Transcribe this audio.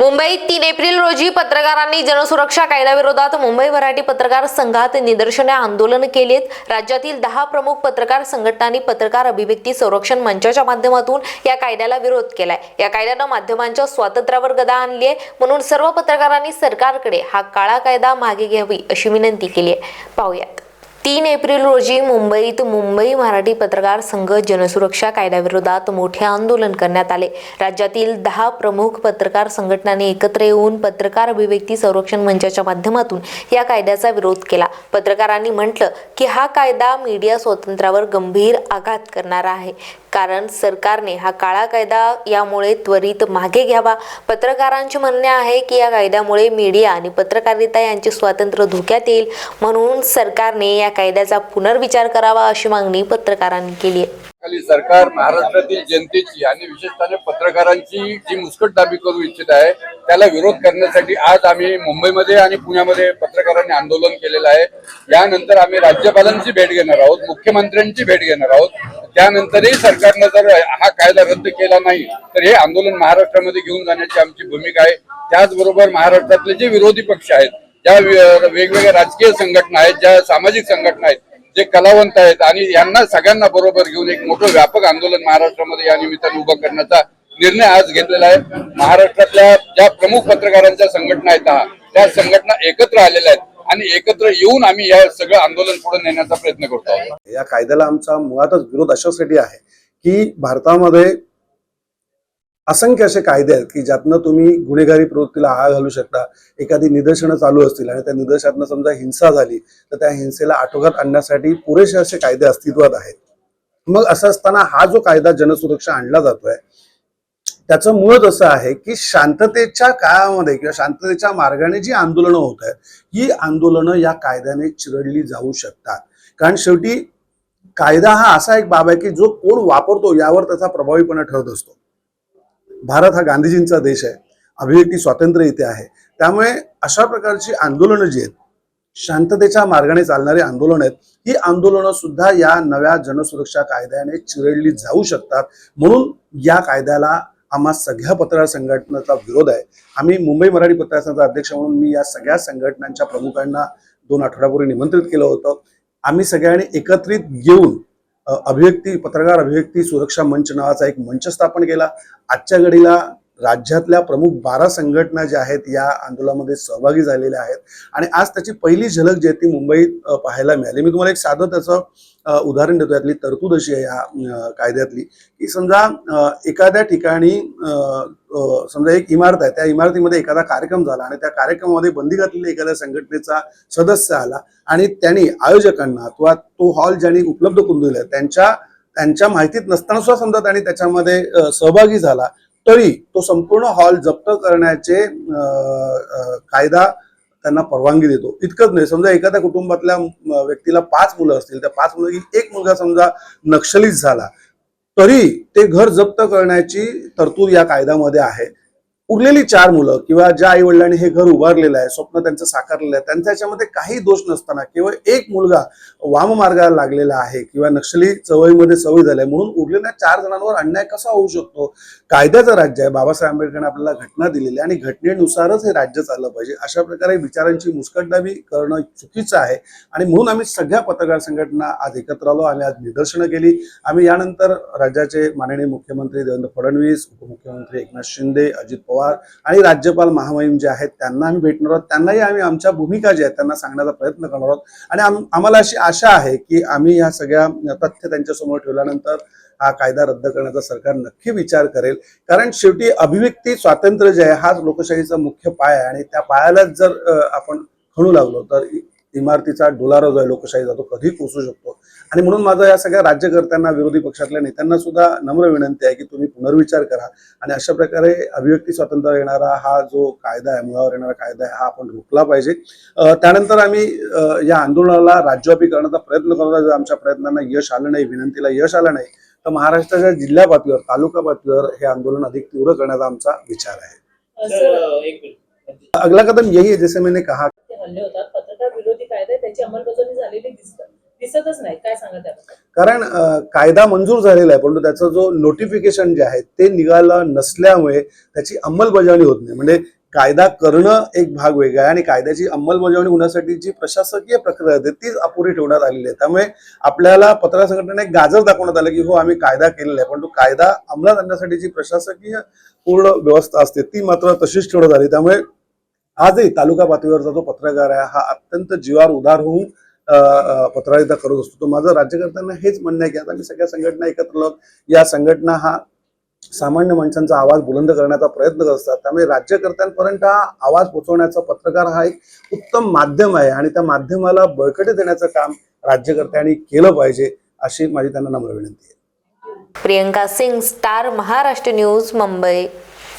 मुंबईत तीन एप्रिल रोजी पत्रकारांनी जनसुरक्षा कायद्याविरोधात मुंबई मराठी पत्रकार संघात निदर्शने आंदोलन केलेत. राज्यातील दहा प्रमुख पत्रकार संघटनांनी पत्रकार अभिव्यक्ती संरक्षण मंचाच्या माध्यमातून या कायद्याला विरोध केलाय. या कायद्यानं माध्यमांच्या स्वातंत्र्यावर गदा आणली आहे. म्हणून सर्व पत्रकारांनी सरकारकडे हा काळा कायदा मागे घ्यावी अशी विनंती केली आहे. पाहूयात. तीन एप्रिल रोजी मुंबईत मुंबई मराठी पत्रकार संघ जनसुरक्षा कायद्याविरोधात मोठे आंदोलन करण्यात आले. राज्यातील दहा प्रमुख पत्रकार संघटनांनी एकत्र येऊन पत्रकार अभिव्यक्ती संरक्षण मंचाच्या माध्यमातून या कायद्याचा विरोध केला. पत्रकारांनी म्हटलं की हा कायदा मीडिया स्वातंत्र्यावर गंभीर आघात करणारा आहे. कारण सरकारने हा काळा कायदा यामुळे त्वरित मागे घ्यावा. पत्रकारांचे म्हणणे आहे की या कायद्यामुळे मीडिया आणि पत्रकारिता यांचे स्वातंत्र्य धोक्यात येईल. म्हणून सरकारने या कायद्याचा पुनर्विचार करावा अशी मागणी पत्रकारांनी केली आहे. खाली सरकार महाराष्ट्रातील जनतेची आणि विशेषतः पत्रकारांची जी मुस्कटदाबी करू इच्छित आहे त्याला विरोध करण्यासाठी आज आम्ही मुंबईमध्ये आणि पुण्यामध्ये पत्रकारांनी आंदोलन केलेलं आहे. यानंतर आम्ही राज्यपालांची भेट घेणार आहोत मुख्यमंत्र्यांची भेट घेणार आहोत. त्यानंतरही सरकारनं जर हा कायदा रद्द केला नाही तर हे आंदोलन महाराष्ट्रामध्ये घेऊन जाण्याची आमची भूमिका आहे. त्याचबरोबर महाराष्ट्रातले जे विरोधी पक्ष आहेत ज्या वेगवेगळ्या राजकीय संघटना आहेत ज्या सामाजिक संघटना आहेत जे कलावंत आहेत आणि यांना सगळ्यांना बरोबर घेऊन एक मोठं व्यापक आंदोलन महाराष्ट्रामध्ये या निमित्ताने उभं करण्याचा निर्णय आज घेतलेला आहे. महाराष्ट्रातल्या ज्या प्रमुख पत्रकारांच्या संघटना आहेत त्या संघटना एकत्र आलेल्या आहेत. आणि एकत्र येऊन आम्ही या सगळं आंदोलन पुढे नेण्याचा प्रयत्न करतो. या कायद्याला आमचा मुळातच विरोध अशासाठी आहे की भारतामध्ये असंख्य असे कायदे आहेत की ज्यातनं तुम्ही गुन्हेगारी प्रवृत्तीला आळा घालू शकता एखादी निदर्शनं चालू असतील आणि त्या निदर्शनातनं समजा हिंसा झाली तर त्या हिंसेला आटोघात आणण्यासाठी पुरेसे असे कायदे अस्तित्वात आहेत. मग असं असताना हा जो कायदा जनसुरक्षा आणला जातोय त्याचं मूळच असं आहे की शांततेच्या काळामध्ये किंवा शांततेच्या मार्गाने जी आंदोलनं होत आहेत ही आंदोलनं या कायद्याने चिरडली जाऊ शकतात. कारण शेवटी कायदा हा असा एक बाब आहे की जो कोण वापरतो यावर त्याचा प्रभावीपणा ठरत असतो. भारत हा गांधीजींचा देश आहे अभिव्यक्ती स्वातंत्र्य इथे आहे. त्यामुळे अशा प्रकारची आंदोलनं जी आहेत शांततेच्या मार्गाने चालणारी आंदोलन आहेत ही आंदोलनं सुद्धा या नव्या जनसुरक्षा कायद्याने चिरडली जाऊ शकतात. म्हणून या कायद्याला आम्हा सगळ्या पत्रकार संघटनेचा विरोध आहे. आम्ही मुंबई मराठी पत्रकार संघाचा अध्यक्ष म्हणून मी या सगळ्या संघटनांच्या प्रमुखांना दोन आठवड्यापूर्वी निमंत्रित केलं होतं. आम्ही सगळ्यांनी एकत्रित येऊन अभिव्यक्ती पत्रकार अभिव्यक्ती सुरक्षा मंच नावाचा एक मंच स्थापन केला. आजच्या घडीला राज्यातल्या प्रमुख बारा संघटना ज्या आहेत या आंदोलनामध्ये सहभागी झालेल्या आहेत. आणि आज त्याची पहिली झलक जी आहे ती मुंबईत पाहायला मिळाली. मी तुम्हाला एक साधं त्याचं उदाहरण देतो. यातली तरतूद अशी आहे या कायद्यातली. की समजा एखाद्या ठिकाणी समजा एक इमारत आहे. त्या इमारतीमध्ये एखादा कार्यक्रम झाला आणि त्या कार्यक्रमामध्ये बंदी घातलेल्या एखाद्या संघटनेचा सदस्य आला आणि त्यांनी आयोजकांना अथवा तो हॉल ज्यांनी उपलब्ध करून दिला त्यांच्या त्यांच्या माहितीत नसताना सुद्धा समजा त्यांनी त्याच्यामध्ये सहभागी झाला. तरी तो संपूर्ण हॉल जप्त करण्याचे कायदा त्यांना परवानगी देतो. इतकंच नाही. समजा एखाद्या कुटुंबातल्या व्यक्तीला पाच मुलं असतील त्या पाच मुलं एक मुलगा समजा नक्षलीच झाला तरी ते घर जप्त करण्याची तरतूद या कायद्यामध्ये आहे. उरलेली चार मुलं किंवा ज्या आई वडिलांनी हे घर उभारलेलं आहे स्वप्न त्यांचं साकारलेलं आहे त्यांच्या याच्यामध्ये काही दोष नसताना केवळ एक मुलगा वाम मार्गाला लागलेला आहे किंवा नक्षली चवळीमध्ये सवय झाली आहे म्हणून उरलेल्या चार जणांवर अन्याय कसा होऊ शकतो? कायद्याचं राज्य आहे. बाबासाहेब आंबेडकरांनी आपल्याला घटना दिलेली आहे आणि घटनेनुसारच हे राज्य चाललं पाहिजे. अशा प्रकारे विचारांची मुस्कटदाबी करणं चुकीचं आहे आणि म्हणून आम्ही सगळ्या पत्रकार संघटना आज एकत्र आलो. आम्ही आज निदर्शनं केली. आम्ही यानंतर राज्याचे माननीय मुख्यमंत्री देवेंद्र फडणवीस उपमुख्यमंत्री एकनाथ शिंदे अजित पवार आणि राज्यपाल महामहिम जे आहेत त्यांना आम्ही भेटणार आहोत. त्यांनाही आम्ही आमच्या भूमिका ज्या आहेत त्यांना सांगण्याचा प्रयत्न करणार आहोत. आणि आम- आम्हाला अशी आशा आहे की आम्ही या सगळ्या तथ्य त्यांच्यासमोर ठेवल्यानंतर हा कायदा रद्द करण्याचा सरकार नक्की विचार करेल. कारण शेवटी अभिव्यक्ती स्वातंत्र्य जे आहे हाच लोकशाहीचा मुख्य पाय आहे. आणि त्या पायालाच जर आपण खणू लागलो तर इमारतीचा डोलारा जो आहे लोकशाहीचा तो कधी कोसू शकतो. आणि म्हणून माझं या सगळ्या राज्यकर्त्यांना विरोधी पक्षातल्या नेत्यांना सुद्धा नम्र विनंती आहे की तुम्ही पुनर्विचार करा आणि अशा प्रकारे अभिव्यक्ती स्वातंत्र्य येणारा हा जो कायदा आहे मुळावर येणारा कायदा आहे हा आपण रोखला पाहिजे. त्यानंतर आम्ही या आंदोलनाला राज्यव्यापी करण्याचा प्रयत्न करत. जर आमच्या प्रयत्नांना यश आलं नाही विनंतीला यश आलं नाही. तर महाराष्ट्राच्या जिल्हा पातळीवर तालुका पातळीवर हे आंदोलन अधिक तीव्र करण्याचा आमचा विचार आहे. सर एक मिनिट. अगला कदम यही है जैसे मैंने कहा. ते हल्ले होतात. पत्रकार विरोधी कायदा त्याची अंमलबजावणी झालेली दिसतं दिसतच नाही. काय सांगत कारण कायदा मंजूर झालेला आहे परंतु त्याचं जो नोटिफिकेशन जे आहे ते निघालं नसल्यामुळे त्याची अंमलबजावणी होत नाही. म्हणजे कायदा करणं एक भाग वेगळा आहे आणि कायद्याची अंमलबजावणी होण्यासाठी जी प्रशासकीय प्रक्रिया आहे तीच अपुरी ठेवण्यात आलेली आहे. त्यामुळे आपल्याला पत्रकार संघटनेने एक गाजर दाखवण्यात आलं की हो आम्ही कायदा केलेला आहे परंतु कायदा अंमलात आणण्यासाठी जी प्रशासकीय पूर्ण व्यवस्था असते ती मात्र तशीच ठेवण्यात आली. त्यामुळे आजही तालुका पातळीवरचा जो पत्रकार आहे हा अत्यंत जीवार उदार होऊन पत्रकारिता करत असतो. तो माझं राज्यकर्त्यांना हेच म्हणणं आहे की आता मी सगळ्या संघटना एकत्र या संघटना हा सामान्य माणसांचा आवाज बुलंद करण्याचा प्रयत्न करत असतात. त्यामुळे राज्यकर्त्यांपर्यंत हा आवाज पोहोचवण्याचा पत्रकार हा एक उत्तम माध्यम आहे आणि त्या माध्यमाला बळकटी देण्याचं काम राज्यकर्त्यांनी केलं पाहिजे अशी माझी त्यांना नम्र विनंती आहे. Priyanka Singh star Maharashtra news Mumbai.